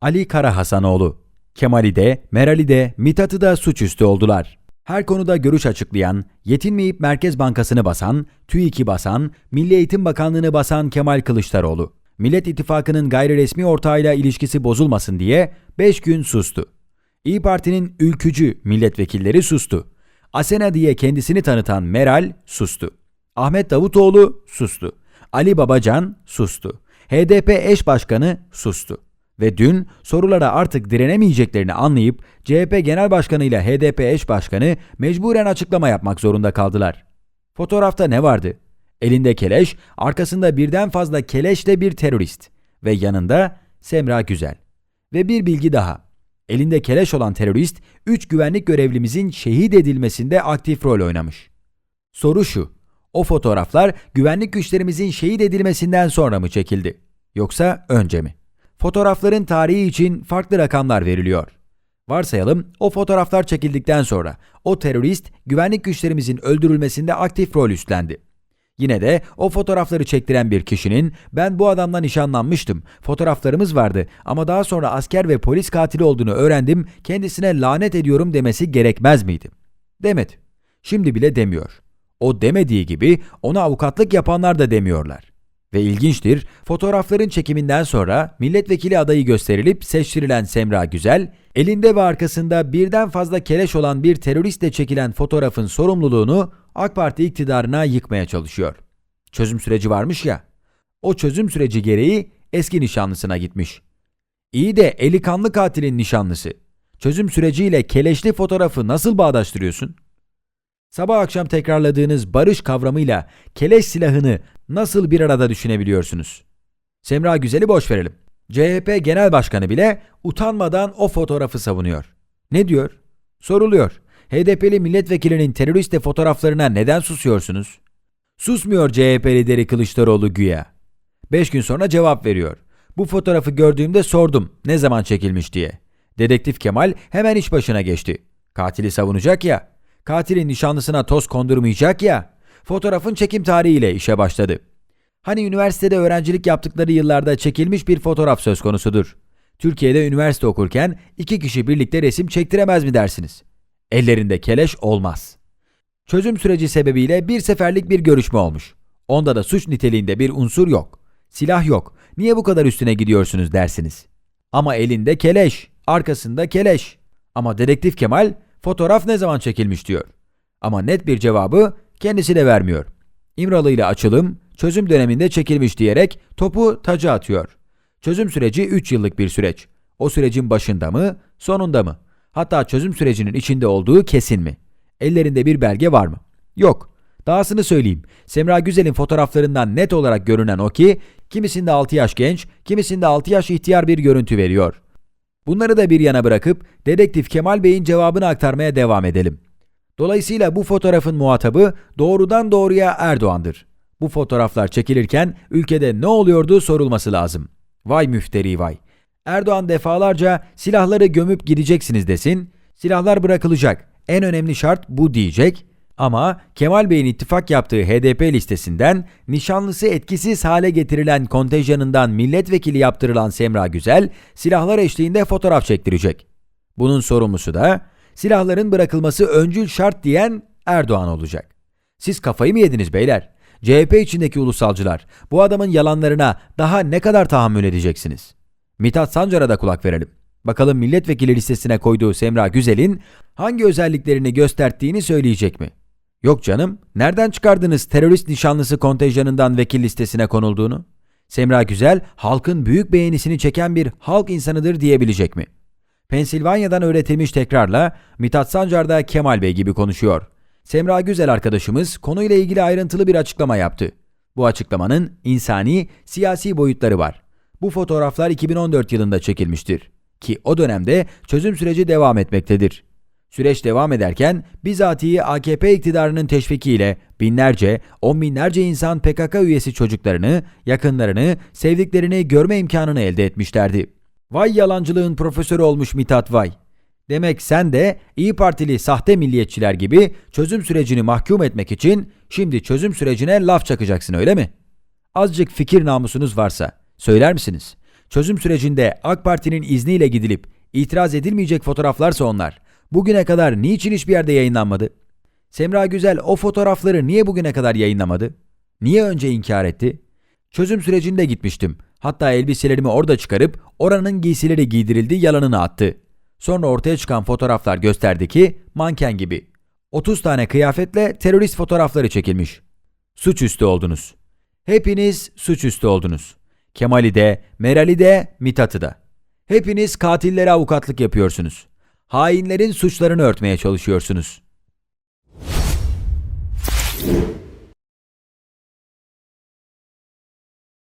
Ali Karahasanoğlu, Kemal'i de, Meral'i de, Mithat'ı da suçüstü oldular. Her konuda görüş açıklayan, yetinmeyip Merkez Bankası'nı basan, TÜİK'i basan, Milli Eğitim Bakanlığı'nı basan Kemal Kılıçdaroğlu. Millet İttifakı'nın gayri resmi ortağıyla ilişkisi bozulmasın diye 5 gün sustu. İyi Parti'nin ülkücü milletvekilleri sustu. Asena diye kendisini tanıtan Meral sustu. Ahmet Davutoğlu sustu. Ali Babacan sustu. HDP eş başkanı sustu. Ve dün sorulara artık direnemeyeceklerini anlayıp CHP Genel Başkanı ile HDP eş başkanı mecburen açıklama yapmak zorunda kaldılar. Fotoğrafta ne vardı? Elinde keleş, arkasında birden fazla keleşle bir terörist ve yanında Semra Güzel. Ve bir bilgi daha. Elinde keleş olan terörist 3 güvenlik görevlimizin şehit edilmesinde aktif rol oynamış. Soru şu. O fotoğraflar güvenlik güçlerimizin şehit edilmesinden sonra mı çekildi? Yoksa önce mi? Fotoğrafların tarihi için farklı rakamlar veriliyor. Varsayalım o fotoğraflar çekildikten sonra o terörist güvenlik güçlerimizin öldürülmesinde aktif rol üstlendi. Yine de o fotoğrafları çektiren bir kişinin ben bu adamla nişanlanmıştım, fotoğraflarımız vardı ama daha sonra asker ve polis katili olduğunu öğrendim, kendisine lanet ediyorum demesi gerekmez miydi? Demedi. Şimdi bile demiyor. O demediği gibi ona avukatlık yapanlar da demiyorlar. Ve ilginçtir, fotoğrafların çekiminden sonra milletvekili adayı gösterilip seçtirilen Semra Güzel, elinde ve arkasında birden fazla keleş olan bir teröristle çekilen fotoğrafın sorumluluğunu AK Parti iktidarına yıkmaya çalışıyor. Çözüm süreci varmış ya, o çözüm süreci gereği eski nişanlısına gitmiş. İyi de eli kanlı katilin nişanlısı. Çözüm süreciyle keleşli fotoğrafı nasıl bağdaştırıyorsun? Sabah akşam tekrarladığınız barış kavramıyla keleş silahını nasıl bir arada düşünebiliyorsunuz? Semra Güzel'i boş verelim. CHP Genel Başkanı bile utanmadan o fotoğrafı savunuyor. Ne diyor? Soruluyor. HDP'li milletvekilinin teröriste fotoğraflarına neden susuyorsunuz? Susmuyor CHP lideri Kılıçdaroğlu güya. Beş gün sonra cevap veriyor. Bu fotoğrafı gördüğümde sordum ne zaman çekilmiş diye. Dedektif Kemal hemen iş başına geçti. Katili savunacak ya. Katilin nişanlısına toz kondurmayacak ya. Fotoğrafın çekim tarihiyle işe başladı. Hani üniversitede öğrencilik yaptıkları yıllarda çekilmiş bir fotoğraf söz konusudur. Türkiye'de üniversite okurken iki kişi birlikte resim çektiremez mi dersiniz? Ellerinde keleş olmaz. Çözüm süreci sebebiyle bir seferlik bir görüşme olmuş. Onda da suç niteliğinde bir unsur yok. Silah yok. Niye bu kadar üstüne gidiyorsunuz dersiniz. Ama elinde keleş, arkasında keleş. Ama dedektif Kemal fotoğraf ne zaman çekilmiş diyor. Ama net bir cevabı kendisi de vermiyor. İmralı ile açılım çözüm döneminde çekilmiş diyerek topu taca atıyor. Çözüm süreci 3 yıllık bir süreç. O sürecin başında mı, sonunda mı? Hatta çözüm sürecinin içinde olduğu kesin mi? Ellerinde bir belge var mı? Yok. Dahasını söyleyeyim. Semra Güzel'in fotoğraflarından net olarak görünen o ki, kimisinde 6 yaş genç, kimisinde 6 yaş ihtiyar bir görüntü veriyor. Bunları da bir yana bırakıp dedektif Kemal Bey'in cevabını aktarmaya devam edelim. Dolayısıyla bu fotoğrafın muhatabı doğrudan doğruya Erdoğan'dır. Bu fotoğraflar çekilirken ülkede ne oluyordu sorulması lazım. Vay müfteri vay. Erdoğan defalarca silahları gömüp gideceksiniz desin, silahlar bırakılacak. En önemli şart bu diyecek. Ama Kemal Bey'in ittifak yaptığı HDP listesinden nişanlısı etkisiz hale getirilen kontenjanından milletvekili yaptırılan Semra Güzel silahlar eşliğinde fotoğraf çektirecek. Bunun sorumlusu da silahların bırakılması öncül şart diyen Erdoğan olacak. Siz kafayı mı yediniz beyler? CHP içindeki ulusalcılar bu adamın yalanlarına daha ne kadar tahammül edeceksiniz? Mithat Sancar'a da kulak verelim. Bakalım milletvekili listesine koyduğu Semra Güzel'in hangi özelliklerini gösterdiğini söyleyecek mi? Yok canım, nereden çıkardınız terörist nişanlısı kontenjanından vekil listesine konulduğunu? Semra Güzel, halkın büyük beğenisini çeken bir halk insanıdır diyebilecek mi? Pensilvanya'dan öğretilmiş tekrarla Mithat Sancar da Kemal Bey gibi konuşuyor. Semra Güzel arkadaşımız konuyla ilgili ayrıntılı bir açıklama yaptı. Bu açıklamanın insani, siyasi boyutları var. Bu fotoğraflar 2014 yılında çekilmiştir ki o dönemde çözüm süreci devam etmektedir. Süreç devam ederken bizatihi AKP iktidarının teşvikiyle binlerce, on binlerce insan PKK üyesi çocuklarını, yakınlarını, sevdiklerini görme imkanını elde etmişlerdi. Vay yalancılığın profesörü olmuş Mithat Vay. Demek sen de İyi Partili sahte milliyetçiler gibi çözüm sürecini mahkum etmek için şimdi çözüm sürecine laf çakacaksın öyle mi? Azıcık fikir namusunuz varsa söyler misiniz? Çözüm sürecinde AK Parti'nin izniyle gidilip itiraz edilmeyecek fotoğraflarsa onlar. Bugüne kadar niçin hiçbir yerde yayınlanmadı? Semra Güzel o fotoğrafları niye bugüne kadar yayınlamadı? Niye önce inkar etti? Çözüm sürecinde gitmiştim. Hatta elbiselerimi orada çıkarıp oranın giysileri giydirildi yalanını attı. Sonra ortaya çıkan fotoğraflar gösterdi ki manken gibi. 30 tane kıyafetle terörist fotoğrafları çekilmiş. Suçüstü oldunuz. Hepiniz suçüstü oldunuz. Kemal'i de, Meral'i de, Mithat'ı da. Hepiniz katillere avukatlık yapıyorsunuz. Hainlerin suçlarını örtmeye çalışıyorsunuz.